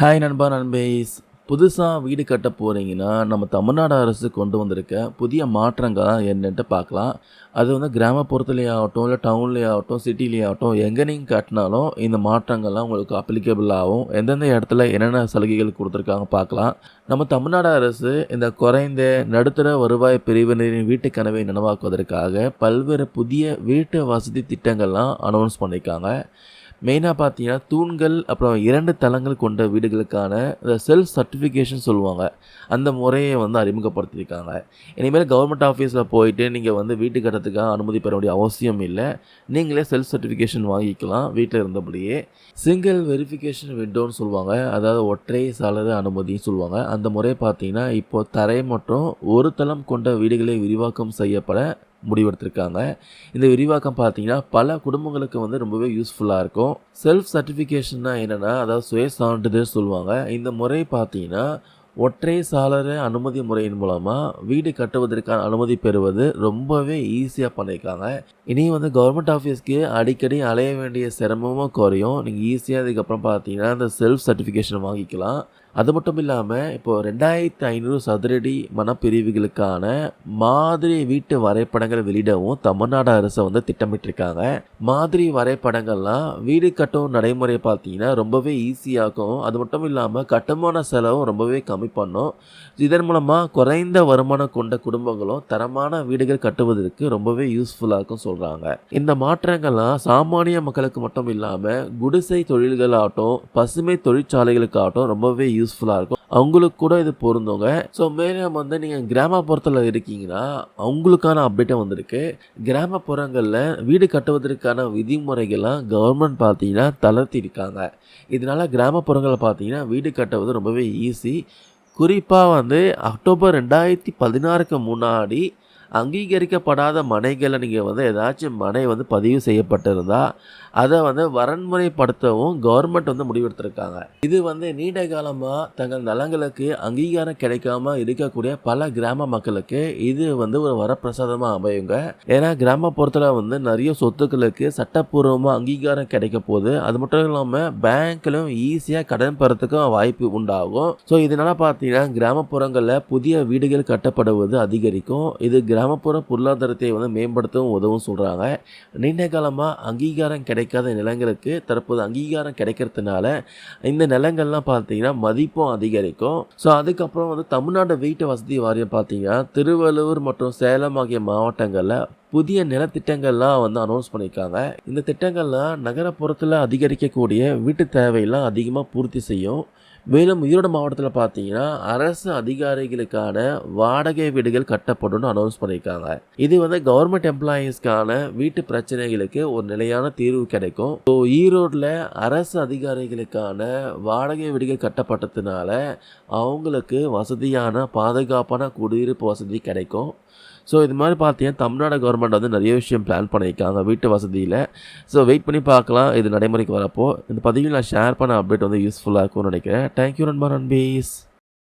Hi நண்பா நண்பேஸ் புதுசாக வீடு கட்ட போகிறீங்கன்னா நம்ம தமிழ்நாடு அரசு கொண்டு வந்திருக்க புதிய மாற்றங்கள் என்னன்ட்டு பார்க்கலாம். அது வந்து கிராமப்புறத்துலேயே ஆகட்டும் இல்லை டவுன்லேயே ஆகட்டும் சிட்டிலேயே ஆகட்டும் எங்கே நீங்கள் கட்டினாலும் இந்த மாற்றங்கள்லாம் உங்களுக்கு அப்ளிகபிள் ஆகும். எந்தெந்த இடத்துல என்னென்ன சலுகைகள் கொடுத்துருக்காங்க பார்க்கலாம். நம்ம தமிழ்நாடு அரசு இந்த குறைந்த நடுத்தர வருவாய் பிரிவினரின் வீட்டு கனவை நனவாக்குவதற்காக பல்வேறு புதிய வீட்டு வசதி திட்டங்கள்லாம் அனௌன்ஸ் பண்ணியிருக்காங்க. மெயினாக பார்த்தீங்கன்னா தூண்கள் அப்புறம் இரண்டு தளங்கள் கொண்ட வீடுகளுக்கான இந்த செல்ஃப் சர்டிஃபிகேஷன் சொல்லுவாங்க. அந்த முறையை வந்து அறிமுகப்படுத்தியிருக்காங்க. இனிமேல் கவர்மெண்ட் ஆஃபீஸில் போயிட்டு நீங்கள் வந்து வீட்டு கட்டத்துக்காக அனுமதி பெற வேண்டிய அவசியம் இல்லை. நீங்களே செல்ஃப் சர்டிஃபிகேஷன் வாங்கிக்கலாம் வீட்டில் இருந்தபடியே. சிங்கிள் வெரிஃபிகேஷன் விண்டோன்னு சொல்லுவாங்க. அதாவது ஒற்றை சாளர அனுமதின்னு சொல்லுவாங்க. அந்த முறை பார்த்தீங்கன்னா இப்போது தரை மற்றும் ஒரு தளம் கொண்ட வீடுகளை விரிவாக்கம் செய்யப்பட முடிவெடுத்திருக்காங்க. இந்த விரிவாக்கம் பார்த்தீங்கன்னா பல குடும்பங்களுக்கு வந்து ரொம்பவே யூஸ்ஃபுல்லாக இருக்கும். செல்ஃப் சர்டிஃபிகேஷன்னா என்னென்னா அதாவது சுய சான்றிதழ் சொல்லுவாங்க. இந்த முறை பார்த்தீங்கன்னா ஒற்றை சாளர அனுமதி முறையின் மூலமாக வீடு கட்டுவதற்கான அனுமதி பெறுவது ரொம்பவே ஈஸியாக பண்ணியிருக்காங்க. இனி வந்து கவர்மெண்ட் ஆஃபீஸ்க்கு அடிக்கடி அலைய வேண்டிய சிரமமும் குறையும். நீங்கள் ஈஸியாக அதுக்கப்புறம் பார்த்தீங்கன்னா இந்த செல்ஃப் சர்டிஃபிகேஷன் வாங்கிக்கலாம். அது மட்டும் இல்லாமல் இப்போது ரெண்டாயிரத்தி ஐநூறு சதுரடி மனப்பிரிவுகளுக்கான மாதிரி வீட்டு வரைபடங்கள் வெளியிடவும் தமிழ்நாடு அரசு வந்து திட்டமிட்டிருக்காங்க. மாதிரி வரைபடங்கள்லாம் வீடு கட்டும் நடைமுறை பார்த்தீங்கன்னா ரொம்பவே ஈஸியாகும் அது மட்டும் இல்லாமல் கட்டுமான செலவும் ரொம்பவே கம்மி பண்ணும். இதன் மூலமாக குறைந்த வருமானம் கொண்ட குடும்பங்களும் தரமான வீடுகள் கட்டுவதற்கு ரொம்பவே யூஸ்ஃபுல்லாக இருக்கும் சொல்கிறாங்க இந்த மாற்றங்கள்லாம் சாமானிய மக்களுக்கு மட்டும் இல்லாமல் குடிசை தொழில்களாகட்டும் பசுமை தொழிற்சாலைகளுக்காகட்டும் ரொம்பவே யூஸ்ஃபுல்லாக இருக்கும். அவங்களுக்கு கூட இது பொருந்தவங்க ஸோ மேலும் வந்து நீங்கள் கிராமப்புறத்தில் இருக்கீங்கன்னா அவங்களுக்கான அப்டேட்டை வந்திருக்கு. கிராமப்புறங்களில் வீடு கட்டுவதற்கான விதிமுறைகள்லாம் கவர்மெண்ட் பார்த்தீங்கன்னா தளர்த்திருக்காங்க இதனால் கிராமப்புறங்களில் பார்த்தீங்கன்னா வீடு கட்டுவது ரொம்பவே ஈஸி குறிப்பாக வந்து அக்டோபர் ரெண்டாயிரத்தி பதினாறுக்கு முன்னாடி அங்கீகரிக்கப்படாத மனைகளை நீங்கள் வந்து ஏதாச்சும் மனை வந்து பதிவு செய்யப்பட்டிருந்தால் அதை வந்து வரன்முறைப்படுத்தவும் கவர்மெண்ட் வந்து முடிவெடுத்திருக்காங்க. இது வந்து நீண்ட காலமாக தங்கள் நலங்களுக்கு அங்கீகாரம் கிடைக்காம இருக்கக்கூடிய பல கிராம மக்களுக்கு இது வந்து ஒரு வரப்பிரசாதமாக அமையுங்க. ஏன்னா கிராமப்புறத்தில் வந்து நிறைய சொத்துக்களுக்கு சட்டப்பூர்வமாக அங்கீகாரம் கிடைக்க போகுது. அது மட்டும் இல்லாமல் பேங்க்லையும் ஈஸியாக கடன் பெறத்துக்கும் வாய்ப்பு உண்டாகும். ஸோ இதனால் பார்த்தீங்கன்னா கிராமப்புறங்களில் புதிய வீடுகள் கட்டப்படுவது அதிகரிக்கும். இது கிராமப்புற பொருளாதாரத்தை வந்து மேம்படுத்தவும் உதவும் சொல்கிறாங்க நீண்ட காலமாக அங்கீகாரம் கிடைக்காத நிலங்களுக்கு தற்போது அங்கீகாரம் கிடைக்கிறதுனால இந்த நிலங்கள்லாம் பார்த்தீங்கன்னா மதிப்பும் அதிகரிக்கும். ஸோ அதுக்கப்புறம் வந்து தமிழ்நாடு வீட்டு வசதி வாரியம் பார்த்தீங்கன்னா திருவள்ளூர் மற்றும் சேலம் ஆகிய மாவட்டங்களில் புதிய நிலத்திட்டங்கள்லாம் வந்து அனௌன்ஸ் பண்ணியிருக்காங்க. இந்த திட்டங்கள்லாம் நகரப்புறத்தில் அதிகரிக்கக்கூடிய வீட்டு தேவையெல்லாம் அதிகமாக பூர்த்தி செய்யும். மேலும் ஈரோடு மாவட்டத்தில் பார்த்தீங்கன்னா அரசு அதிகாரிகளுக்கான வாடகை வீடுகள் கட்டப்படும் அனௌன்ஸ் பண்ணியிருக்காங்க. இது வந்து கவர்மெண்ட் எம்ப்ளாயீஸ்க்கான வீட்டு பிரச்சனைகளுக்கு ஒரு நிலையான தீர்வு கிடைக்கும். ஸோ ஈரோட்டில் அரசு அதிகாரிகளுக்கான வாடகை வீடுகள் கட்டப்பட்டதுனால அவங்களுக்கு வசதியான பாதுகாப்பான குடியிருப்பு வசதி கிடைக்கும். ஸோ இது மாதிரி பார்த்தீங்கன்னா தமிழ்நாடு கவர்மெண்ட் வந்து நிறைய விஷயம் பிளான் பண்ணியிருக்காங்க வீட்டு வசதியில். ஸோ வெயிட் பண்ணி பார்க்கலாம் இது நடைமுறைக்கு வரப்போ. இந்த பதிவில் நான் ஷேர் பண்ண அப்டேட் வந்து யூஸ்ஃபுல்லாக இருக்கும்னு நினைக்கிறேன். தேங்க்யூ நண்பா நண்பீஸ்